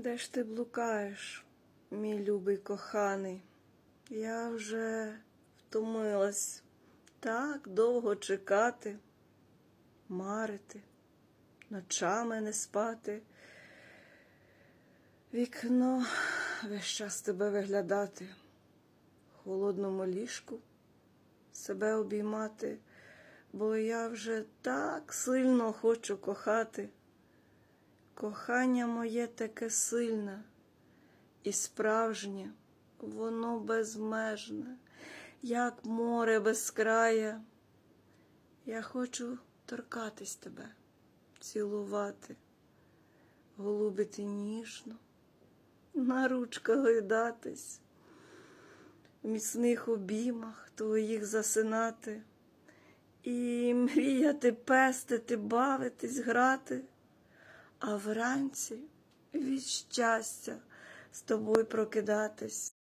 Де ж ти блукаєш, мій любий коханий? Я вже втомилась так довго чекати, марити, ночами не спати, вікно весь час тебе виглядати, в холодному ліжку себе обіймати, бо я вже так сильно хочу кохати. Кохання моє таке сильне і справжнє, воно безмежне, як море без края. Я хочу торкатись тебе, цілувати, голубити ніжно, на ручках гойдатись, в міцних обіймах твоїх засинати і мріяти, пестити, бавитись, грати а вранці від щастя з тобою прокидатись.